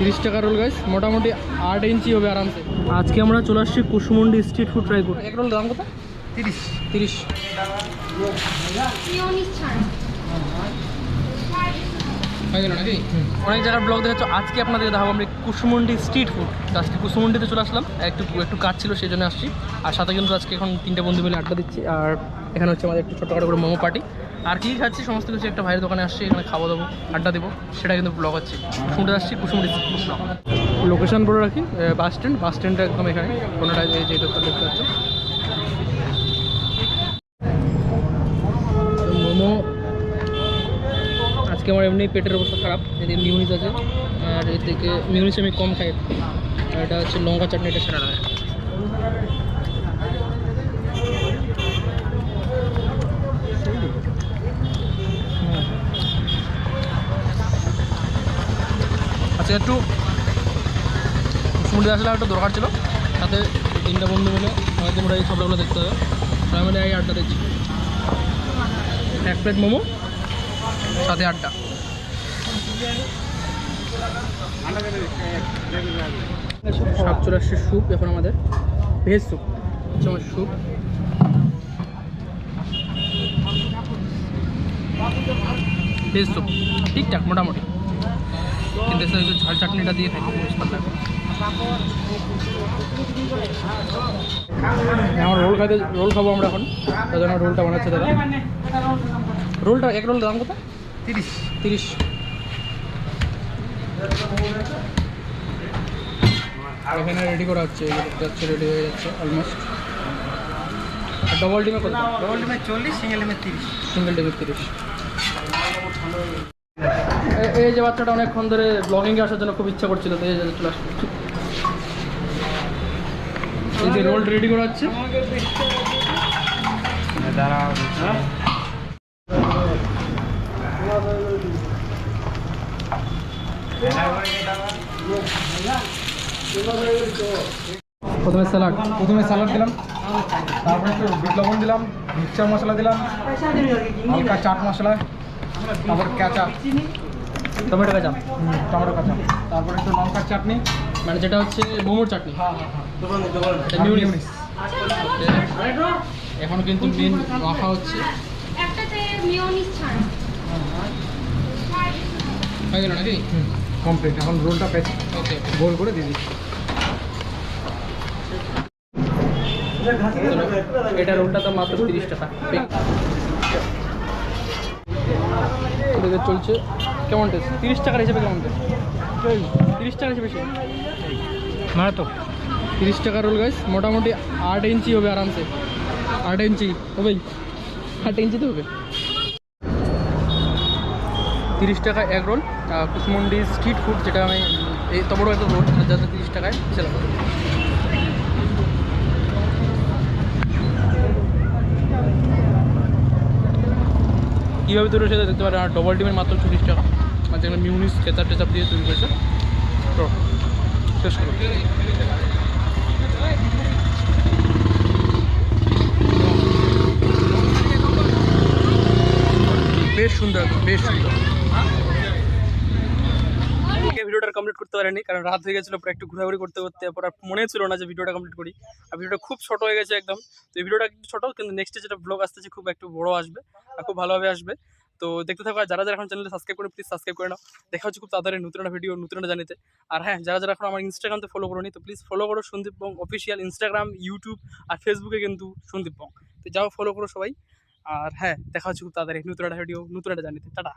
তিরিশ টাকা role guys মোটামুটি আট ইঞ্চি হবে আরামসে। আজকে আমরা চলে আসছি কুসুমন্ডি স্ট্রিট ফুড ট্রাই করতে। এক রোল দাম কত? তিরিশ। তিরিশ। হয়ে গেল নাকি অনেক জায়গার ব্লগ দেখাচ্ছ আজকে আপনাদের দেখাবো আমরা কুসুমন্ডি স্ট্রিট ফুড আজকে কুসুমন্ডিতে চলে আসলাম একটু একটু কাজ ছিল সেই জন্য আসছি আর সাথে কিন্তু আজকে এখন তিনটে বন্ধু মিলে আড্ডা দিচ্ছি আর এখানে হচ্ছে আমাদের একটু ছোটোখাটো করে মোমো পার্টি আর কি খাচ্ছি সমস্ত কিছু একটা ভাইয়ের দোকানে আসছি এখানে খাওয়া দাবো আড্ডা দেবো সেটা কিন্তু ব্লগ আছে কুসুমন্ডি আসছি কুসুমন্ডি স্ট্রিট লোকেশন বলে রাখি বাস স্ট্যান্ড বাস স্ট্যান্ডটা একদম এখানে কোনোটা এই যে দোকান দেখতে পাচ্ছ আজকে আমার এমনি পেটের অবস্থা খারাপ, এদিকে মিউনিস আছে, আর এর থেকে মিউনিস আমি কম খাই। আর এটা হচ্ছে লঙ্কা চাটনি, এটা সেরা লাগে। আচ্ছা একটু সমুদ্রে আসলে একটু দরকার ছিল। তাতে তিনটা বন্ধু মিলে আমাদের মোটাই সবগুলো দেখতে হবে। মিলে এই আড্ডা দিচ্ছি। এক প্লেট মোমো। সাথে আড্ডা। সাত চুরাশি স্যুপ এখন আমাদের। Veg soup. আমার স্যুপ। Veg soup. ঠিকঠাক, মোটামুটি। কিন্তু ঝাল চাটনিটা দিয়ে খাই বেশ। আমার রোল খাইতে রোল খাব আমরা এখন। জন্য রোলটা বানাচ্ছে দাদা। রোলটা এক রোল দাম কত? তিরিশ। তিরিশ। এখানে রেডি করা হচ্ছে এই যে দেখতে যাচ্ছে রেডি হয়ে যাচ্ছে অলমোস্ট আর ডবল ডিমে কত? ডবল ডিমের চল্লিশ সিঙ্গেল ডিমের তিরিশ। সিঙ্গেল ডিমে তিরিশ। এই যে বাচ্চাটা অনেকক্ষণ ধরে ব্লগিংয়ে আসার জন্য খুব ইচ্ছা করছিল তো এই যে চলে আসছে এই যে রোল রেডি করা হচ্ছে। দাঁড়াও প্রথমে স্যালাড প্রথমে স্যালাড দিলাম। তারপরে একটু বিট লবণ দিলাম মিক্সচার মশলা দিলাম হালকা চাট মশলা তারপর ক্যাচা টমেটো কাঁচা টমেটো কাঁচা। তারপরে একটু লঙ্কার চাটনি মানে যেটা হচ্ছে মোমোর চাটনি? হ্যাঁ হ্যাঁ মিউনিস মিউনিস। এখন কিন্তু মেন মাখা হচ্ছে। একটাতে মিওনিস ছাড়া। হয়ে গেল নাকি? হুম। কমপ্লিট এখন রোলটা পেয়েছি গোল করে দিয়ে দিচ্ছি। এটা রোলটা তো মাত্র তিরিশ টাকা। চলছে। কেমন টেস্ট তিরিশ টাকার হিসেবে কেমন টেস্ট তিরিশ টাকার হিসেবে তো তিরিশ টাকা রোল গাইস মোটামুটি আট ইঞ্চি হবে আরামসে। আট ইঞ্চি। হবেই। আট ইঞ্চি তো হবে। তিরিশ টাকা এক রোল কুসমন্ডি স্ট্রিট ফুড যেটা আমি, এই তো বড় একটা রোল যাতে তিরিশ টাকায় ছিলাম কীভাবে তৈরি সেটা দেখতে পারেন আর ডবল ডিমের মাত্র চল্লিশ টাকা। আর যেখানে মিউনিস কেচাপ টেচাপ দিয়ে তৈরি করেছে। শেষ করুন বেশ সুন্দর, বেশ ভিডিওটা কমপ্লিট করতে পারিনি, কারণ রাত হয়ে গেছিল, পুরো একটু ঘোরাঘুরি করতে করতে পর মনে ছিল না যে ভিডিওটা কমপ্লিট করি। আর ভিডিওটা খুব ছোট হয়ে গেছে একদম। তো ভিডিওটা একটু ছোট কিন্তু নেক্সটে যেটা ব্লগ আসতেছে, খুব একটু বড় আসবে আর খুব ভালোভাবে আসবে। তো দেখতে থাকো যারা যারা এখন চ্যানেলে সাবস্ক্রাইব করে প্লিজ সাবস্ক্রাইব করে নাও। দেখা হচ্ছে খুব তাড়াতাড়ি নতুন ভিডিও নতুন জানিতে আর হ্যাঁ যারা যারা এখন আমার ইনস্টাগ্রামতে ফলো করো তো প্লিজ ফলো করো Sandeep Bong official Instagram YouTube আর ফেসবুকে কিন্তু সন্দীপ বং। তো যাও ফলো করো সবাই। আর হ্যাঁ দেখা হচ্ছে খুব তাড়াতাড়ি। নতুন একটা ভিডিও নতুন একটা জানিতে টাটা।